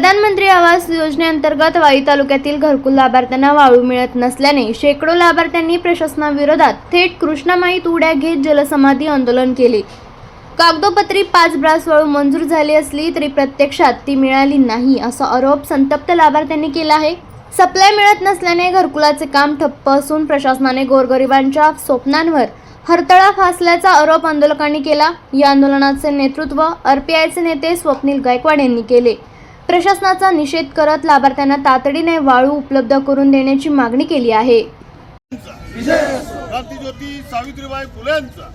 प्रधानमंत्री आवास योजनेअंतर्गत वाई तालुक्यातील घरकुल लाभार्थ्यांना वाळू मिळत नसल्याने शेकडो लाभार्थ्यांनी प्रशासनाविरोधात थेट कृष्णामाईत उड्या घेत जलसमाधी आंदोलन केले. कागदोपत्री पाच ब्रास वाळू मंजूर झाली असली तरी प्रत्यक्षात ती मिळाली नाही असा आरोप संतप्त लाभार्थ्यांनी केला आहे. सप्लाय मिळत नसल्याने घरकुलाचे काम ठप्प असून प्रशासनाने गोरगरिबांच्या स्वप्नांवर हरतळा फासल्याचा आरोप आंदोलकांनी केला. या आंदोलनाचे नेतृत्व आरपीआयचे नेते स्वप्नील गायकवाड यांनी केले. प्रशासनाचा निषेध करत लाभार्थ्यांना तातडीने वाळू उपलब्ध करून देण्याची मागणी केली आहे. क्रांतिज्योती सावित्रीबाई फुलेंचा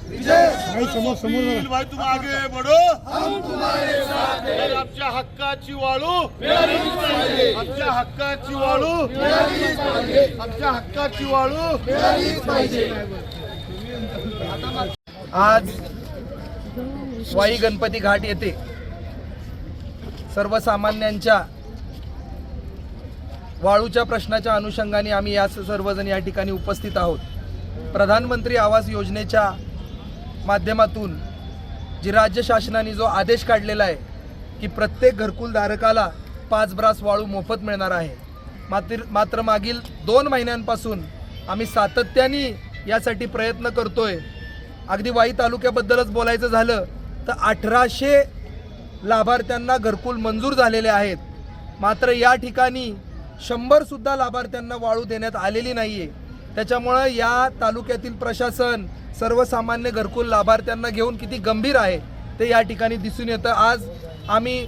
आमच्या हक्काची वाळू. आमच्या हक्काची वाळू. आमच्या हक्काची वाळू. आज वाई गणपती घाट येथे सर्वसामान्यांच्या वाळूच्या प्रश्नाच्या अनुषंगाने आम्ही या सर्वजण या ठिकाणी उपस्थित आहोत. प्रधानमंत्री आवास योजनेच्या माध्यमातून जी राज्य शासनाने जो आदेश काढलेला आहे की प्रत्येक घरकुलधारकाला पाच ब्रास वाळू मोफत मिळणार आहे. मात्र मात्र मागील दोन महिन्यांपासून आम्ही सातत्याने यासाठी प्रयत्न करतोय. अगदी वाई तालुक्याबद्दलच बोलायचं झालं तर अठराशे लाभार्थ्यांना घरकुल मंजूर झालेले आहेत. मात्र या ठिकाणी शंभरसुद्धा लाभार्थ्यांना वाळू देण्यात आलेली नाही आहे त्याच्यामुळं या तालुक्यातील प्रशासन सर्वसामान्य घरकुल लाभार्थ्यांना घेऊन किती गंभीर आहे ते या ठिकाणी दिसून येतं. आज आम्ही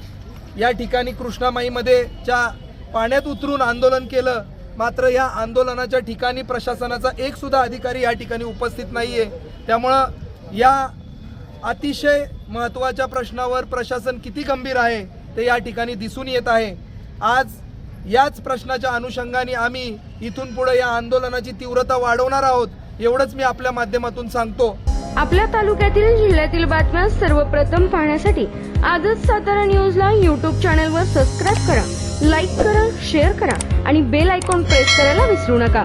या ठिकाणी कृष्णामाईमध्ये च्या पाण्यात उतरून आंदोलन केलं. मात्र या आंदोलनाच्या ठिकाणी प्रशासनाचा एकसुद्धा अधिकारी या ठिकाणी उपस्थित नाही आहे त्यामुळं या अतिशय महत्त्वाच्या प्रश्नावर प्रशासन किती गंभीर आहे ते या ठिकाणी दिसून येत आहे. आज याच प्रश्नाच्या अनुषंगाने आम्ही इथून पुढे या आंदोलनाची तीव्रता वाढवणार आहोत एवढंच मी आपल्या माध्यमातून सांगतो. आपल्या तालुक्यातील जिल्ह्यातील बातम्या सर्वप्रथम पाहण्यासाठी आजच सातारा न्यूजला यूट्यूब चॅनलवर सबस्क्राईब करा लाईक करा शेअर करा आणि बेल आयकॉन प्रेस करायला विसरू नका.